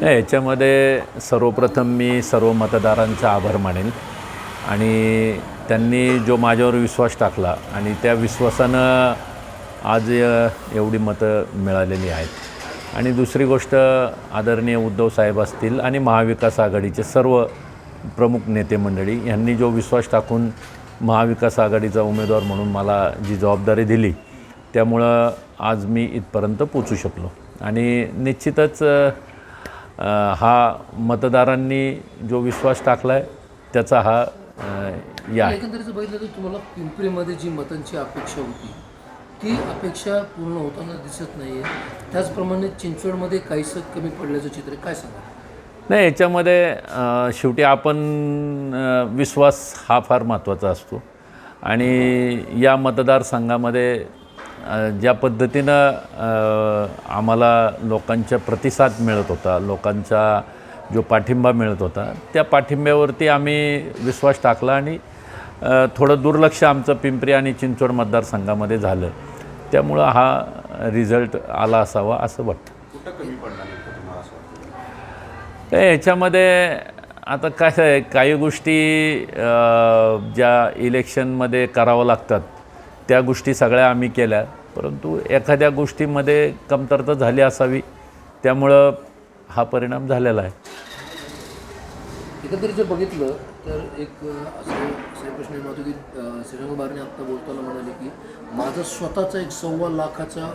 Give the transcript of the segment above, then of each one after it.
नाही, याच्यामध्ये सर्वप्रथम मी सर्व मतदारांचा आभार मानेल आणि त्यांनी जो माझ्यावर विश्वास टाकला आणि त्या विश्वासानं आज एवढी मतं मिळालेली आहेत. आणि दुसरी गोष्ट आदरणीय उद्धव साहेब असतील आणि महाविकास आघाडीचे सर्व प्रमुख नेते मंडळी यांनी जो विश्वास टाकून महाविकास आघाडीचा उमेदवार म्हणून मला जी जबाबदारी दिली त्यामुळं आज मी इथपर्यंत पोचू शकलो. आणि निश्चितच हा मतदारांनी जो विश्वास टाकला आहे त्याचा हा या आहे. एकंदरीत बघितलं तर तुम्हाला पिंपरीमध्ये जी मतांची अपेक्षा होती ती अपेक्षा पूर्ण होताना दिसत नाहीये. त्याचप्रमाणे चिंचवडमध्ये काहीसं कमी पडल्याचं चित्र आहे. काय सांगा नाही याच्यामध्ये शेवटी आपण विश्वास हा फार महत्त्वाचा असतो. आणि या मतदारसंघामध्ये ज्या पद्धतीनं आम्हाला लोकांचा प्रतिसाद मिळत होता लोकांचा जो पाठिंबा मिळत होता त्या पाठिंब्यावरती आम्ही विश्वास टाकला आणि थोडं दुर्लक्ष आमचं पिंपरी आणि चिंचवड मतदारसंघामध्ये झालं. त्यामुळं हा रिझल्ट आला असावा असं वाटतं. नाही, याच्यामध्ये आता कसं आहे काही गोष्टी ज्या इलेक्शनमध्ये करावं लागतात त्या गोष्टी सगळ्या आम्ही केल्या. परंतु एखाद्या गोष्टीमध्ये कमतरता झाली असावी त्यामुळं हा परिणाम झालेला आहे. एकंदरीत जर बघितलं तर एक असं असा प्रश्न निर्माण होतो की श्रीरंग बारणे आत्ता बोलताना म्हणाले की माझा स्वतःचा एक सव्वा लाखाचा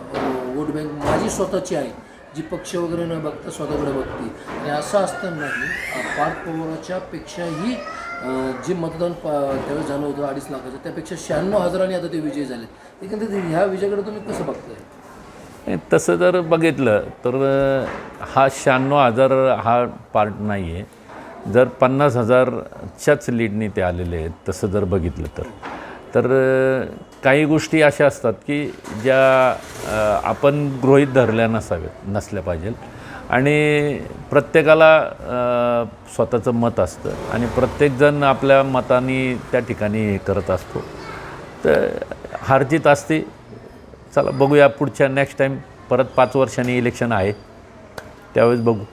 वोट बँक माझी स्वतःची आहे. जी पक्ष वगैरे न बघता स्वतःकडे बघते. आणि असं असतानाही पार्थ पवाराच्या पेक्षाही जे मतदान प त्यावेळेस झालं होतं अडीच लाखाचं त्यापेक्षा शहाण्णव हजारांनी आता ते विजयी झाले. एकंदरीत ह्या विजयाकडे तुम्ही कसं बघताय? तसं जर बघितलं तर हा शहाण्णव हजार हा पार्ट नाही आहे जर पन्नास हजारच्याच लीडनी ते आलेले आहेत तसं जर बघितलं तर. तर काही गोष्टी अशा असतात की ज्या आपण गृहीत धरल्या नसाव्यात नसल्या पाहिजेत. आणि प्रत्येकाला स्वतःचं मत असतं. आणि प्रत्येकजण आपल्या मताने त्या ठिकाणी हे करत असतो. तर हारजीत असते. चला बघूया पुढच्या नेक्स्ट टाईम परत पाच वर्षांनी इलेक्शन आहे. त्यावेळेस बघू.